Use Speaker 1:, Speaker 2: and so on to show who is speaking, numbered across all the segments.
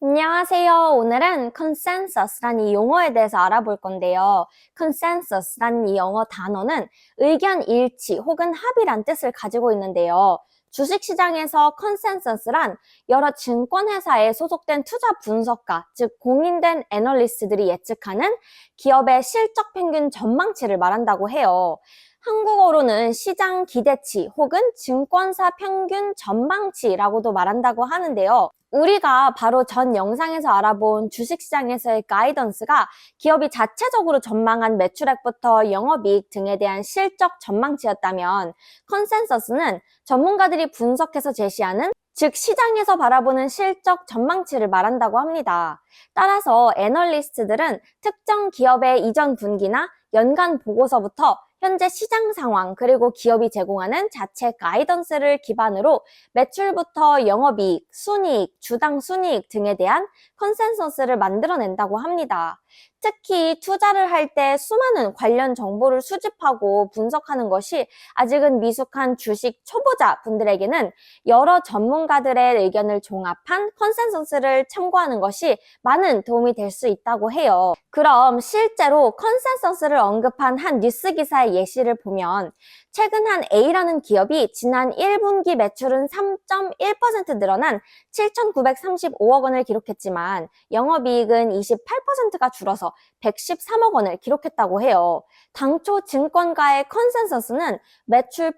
Speaker 1: 안녕하세요. 오늘은 consensus라는 이 용어에 대해서 알아볼 건데요. consensus라는 이 영어 단어는 의견 일치 혹은 합의란 뜻을 가지고 있는데요. 주식시장에서 consensus란 여러 증권회사에 소속된 투자 분석가, 즉 공인된 애널리스트들이 예측하는 기업의 실적 평균 전망치를 말한다고 해요. 한국어로는 시장 기대치 혹은 증권사 평균 전망치라고도 말한다고 하는데요. 우리가 바로 전 영상에서 알아본 주식시장에서의 가이던스가 기업이 자체적으로 전망한 매출액부터 영업이익 등에 대한 실적 전망치였다면 컨센서스는 전문가들이 분석해서 제시하는 즉 시장에서 바라보는 실적 전망치를 말한다고 합니다. 따라서 애널리스트들은 특정 기업의 이전 분기나 연간 보고서부터 현재 시장 상황 그리고 기업이 제공하는 자체 가이던스를 기반으로 매출부터 영업이익, 순이익, 주당 순이익 등에 대한 컨센서스를 만들어낸다고 합니다. 특히 투자를 할 때 수많은 관련 정보를 수집하고 분석하는 것이 아직은 미숙한 주식 초보자 분들에게는 여러 전문가들의 의견을 종합한 컨센서스를 참고하는 것이 많은 도움이 될 수 있다고 해요. 그럼 실제로 컨센서스를 언급한 한 뉴스 기사의 예시를 보면 최근 한 A라는 기업이 지난 1분기 매출은 3.1% 늘어난 7,935억 원을 기록했지만 영업이익은 28%가 줄어서 113억 원을 기록했다고 해요. 당초 증권가의 컨센서스는 매출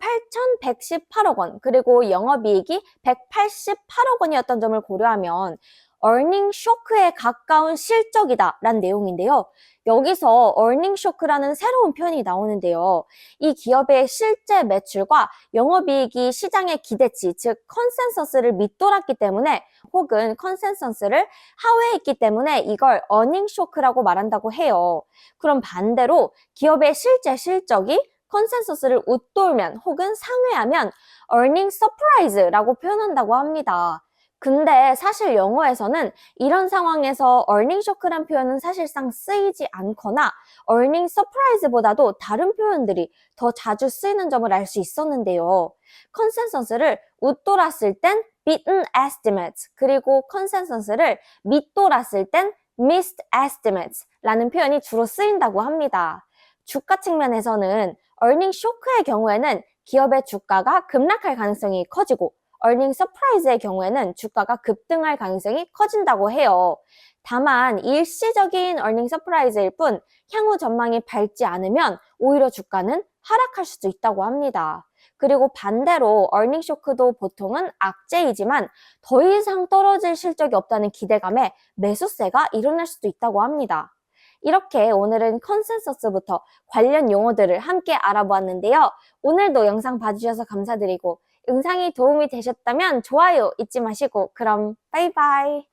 Speaker 1: 8,118억 원 그리고 영업이익이 188억 원이었던 점을 고려하면 earning 쇼크에 가까운 실적이다 라는 내용인데요. 여기서 earning 쇼크라는 새로운 표현이 나오는데요. 이 기업의 실제 매출과 영업이익이 시장의 기대치, 즉 컨센서스를 밑돌았기 때문에 혹은 컨센서스를 하회했기 때문에 이걸 earning 쇼크라고 말한다고 해요. 그럼 반대로 기업의 실제 실적이 컨센서스를 웃돌면 혹은 상회하면 earning surprise라고 표현한다고 합니다. 근데 사실 영어에서는 이런 상황에서 earning shock란 표현은 사실상 쓰이지 않거나 earning surprise보다도 다른 표현들이 더 자주 쓰이는 점을 알 수 있었는데요. 컨센서스를 웃돌았을 땐 beaten estimates 그리고 컨센서스를 밑돌았을 땐 missed estimates 라는 표현이 주로 쓰인다고 합니다. 주가 측면에서는 earning shock의 경우에는 기업의 주가가 급락할 가능성이 커지고 earning surprise의 경우에는 주가가 급등할 가능성이 커진다고 해요. 다만 일시적인 earning surprise일 뿐 향후 전망이 밝지 않으면 오히려 주가는 하락할 수도 있다고 합니다. 그리고 반대로 earning shock도 보통은 악재이지만 더 이상 떨어질 실적이 없다는 기대감에 매수세가 일어날 수도 있다고 합니다. 이렇게 오늘은 컨센서스부터 관련 용어들을 함께 알아보았는데요. 오늘도 영상 봐주셔서 감사드리고 영상이 도움이 되셨다면 좋아요 잊지 마시고 그럼 바이바이